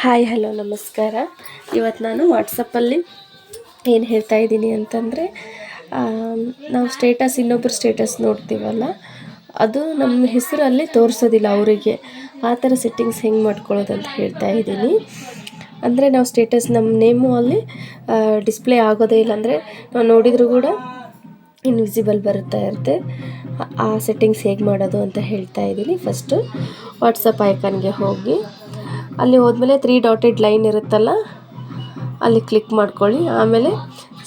Hi, hello, ನಮಸ್ಕಾರ. ಇವತ್ತು ನಾನು ವಾಟ್ಸಪ್ಪಲ್ಲಿ ಏನು ಹೇಳ್ತಾ ಇದ್ದೀನಿ ಅಂತಂದರೆ ನಾವು ಸ್ಟೇಟಸ್ ಇನ್ನೊಬ್ಬರು ಸ್ಟೇಟಸ್ ನೋಡ್ತೀವಲ್ಲ, ಅದು ನಮ್ಮ ಹೆಸರಲ್ಲಿ ತೋರಿಸೋದಿಲ್ಲ ಅವರಿಗೆ. ಆ ಥರ ಸೆಟ್ಟಿಂಗ್ಸ್ ಹೆಂಗೆ ಮಾಡ್ಕೊಳ್ಳೋದು ಅಂತ ಹೇಳ್ತಾ ಇದ್ದೀನಿ. ಅಂದರೆ ನಾವು ಸ್ಟೇಟಸ್ ನಮ್ಮ ನೇಮು ಅಲ್ಲಿ ಡಿಸ್ಪ್ಲೇ ಆಗೋದೇ ಇಲ್ಲ ಅಂದರೆ, ನಾವು ನೋಡಿದರೂ ಕೂಡ ಇನ್ವಿಸಿಬಲ್ ಬರುತ್ತಾ ಇರುತ್ತೆ. ಆ ಸೆಟ್ಟಿಂಗ್ಸ್ ಹೇಗೆ ಮಾಡೋದು ಅಂತ ಹೇಳ್ತಾ ಇದ್ದೀನಿ. ಫಸ್ಟು ವಾಟ್ಸಪ್ ಐಕಾನ್ಗೆ ಹೋಗಿ. ಅಲ್ಲಿ ಹೋದ್ಮೇಲೆ ತ್ರೀ ಡಾಟೆಡ್ ಲೈನ್ ಇರುತ್ತಲ್ಲ, ಅಲ್ಲಿ ಕ್ಲಿಕ್ ಮಾಡ್ಕೊಳ್ಳಿ. ಆಮೇಲೆ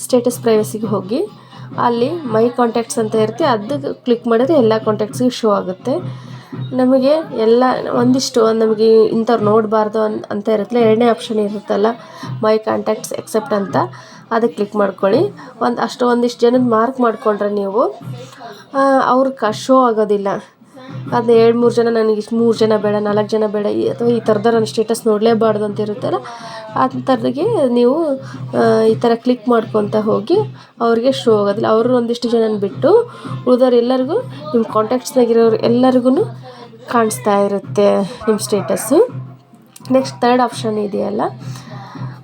ಸ್ಟೇಟಸ್ ಪ್ರೈವಸಿಗೆ ಹೋಗಿ. ಅಲ್ಲಿ ಮೈ ಕಾಂಟ್ಯಾಕ್ಟ್ಸ್ ಅಂತ ಇರುತ್ತೆ ಅದು ಕ್ಲಿಕ್ ಮಾಡಿದ್ರೆ ಎಲ್ಲ ಕಾಂಟ್ಯಾಕ್ಟ್ಸಿಗೆ ಶೋ ಆಗುತ್ತೆ. ನಮಗೆ ಎಲ್ಲ, ಒಂದಿಷ್ಟು, ನಮಗೆ ಇಂಥವ್ರು ನೋಡಬಾರ್ದು ಅನ್, ಅಂತ ಇರುತ್ತಲ್ಲ, ಎರಡನೇ ಆಪ್ಷನ್ ಇರುತ್ತಲ್ಲ ಮೈ ಕಾಂಟ್ಯಾಕ್ಟ್ಸ್ ಎಕ್ಸೆಪ್ಟ್ ಅಂತ ಅದಕ್ಕೆ ಕ್ಲಿಕ್ ಮಾಡ್ಕೊಳ್ಳಿ. ಒಂದು ಅಷ್ಟು ಒಂದಿಷ್ಟು ಜನದ ಮಾರ್ಕ್ ಮಾಡಿಕೊಂಡ್ರೆ ನೀವು ಅವ್ರಿಗೆ ಶೋ ಆಗೋದಿಲ್ಲ. ಅದು ಎರಡು ಮೂರು ಜನ ನನಗೆ ಇಷ್ಟು ಮೂರು ಜನ ಬೇಡ, ನಾಲ್ಕು ಜನ ಬೇಡ ಅಥವಾ ಈ ಥರದ ನನ್ನ ಸ್ಟೇಟಸ್ ನೋಡಲೇಬಾರ್ದು ಅಂತ ಇರುತ್ತಲ್ಲ ಅಂಥವ್ರಿಗೆ ನೀವು ಈ ಥರ ಕ್ಲಿಕ್ ಮಾಡ್ಕೊತ ಹೋಗಿ ಅವ್ರಿಗೆ ಶೋ ಆಗೋದಿಲ್ಲ. ಅವರು ಒಂದಿಷ್ಟು ಜನನ ಬಿಟ್ಟು ಉಳಿದವ್ರು ಎಲ್ಲರಿಗೂ ನಿಮ್ಮ ಕಾಂಟ್ಯಾಕ್ಟ್ಸ್ನಾಗಿರೋರು ಎಲ್ಲರಿಗೂ ಕಾಣಿಸ್ತಾ ಇರುತ್ತೆ ನಿಮ್ಮ ಸ್ಟೇಟಸ್ಸು ನೆಕ್ಸ್ಟ್ ತರ್ಡ್ ಆಪ್ಷನ್ ಇದೆಯಲ್ಲ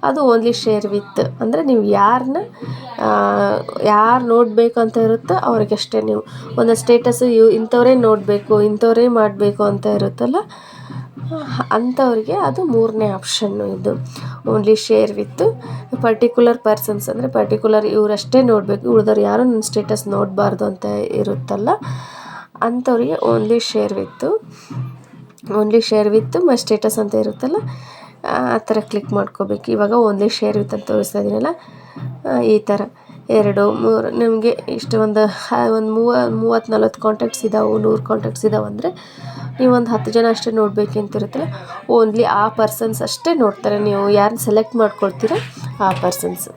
ಅದು ಓನ್ಲಿ ಶೇರ್ ವಿತ್ ಅಂದರೆ ನೀವು ಯಾರನ್ನ ಯಾರು ನೋಡಬೇಕು ಅಂತ ಇರುತ್ತೋ ಅವ್ರಿಗಷ್ಟೇ ನೀವು. ಒಂದು ಸ್ಟೇಟಸ್ಸು ಇವು ಇಂಥವರೇ ನೋಡಬೇಕು, ಇಂಥವರೇ ಮಾಡಬೇಕು ಅಂತ ಇರುತ್ತಲ್ಲ, ಅಂಥವ್ರಿಗೆ ಅದು ಮೂರನೇ ಆಪ್ಷನ್ನು ಇದು. Only share with particular persons ಅಂದರೆ ಪರ್ಟಿಕ್ಯುಲರ್ ಇವರಷ್ಟೇ ನೋಡಬೇಕು, ಉಳಿದವ್ರು ಯಾರೂ ನನ್ನ ಸ್ಟೇಟಸ್ ನೋಡಬಾರ್ದು ಅಂತ ಇರುತ್ತಲ್ಲ, ಅಂಥವ್ರಿಗೆ only share with only share with my status ಅಂತ ಇರುತ್ತಲ್ಲ ಆ ಥರ ಕ್ಲಿಕ್ ಮಾಡ್ಕೋಬೇಕು. ಇವಾಗ ಓನ್ಲಿ ಶೇರ್ ವಿತ್ ಅಂತ ತೋರಿಸ್ತಾ ಇದ್ದೀನಲ್ಲ ಈ ಥರ. ಎರಡು, ಮೂರು, ನಿಮಗೆ ಇಷ್ಟು ಒಂದು ಒಂದು ಮೂವ ಮೂವತ್ತು ನಲ್ವತ್ತು ಕಾಂಟ್ಯಾಕ್ಟ್ಸ್ ಇದಾವೆ, ನೂರು ಕಾಂಟ್ಯಾಕ್ಟ್ಸ್ ಇದಾವೆ ಅಂದರೆ ನೀವು ಒಂದು ಹತ್ತು ಜನ ಅಷ್ಟೇ ನೋಡಬೇಕಂತಿರುತ್ತಲ್ಲ. ಓನ್ಲಿ ಆ ಪರ್ಸನ್ಸ್ ಅಷ್ಟೇ ನೋಡ್ತಾರೆ. ನೀವು ಯಾರನ್ನ ಸೆಲೆಕ್ಟ್ ಮಾಡ್ಕೊಳ್ತೀರ ಆ ಪರ್ಸನ್ಸು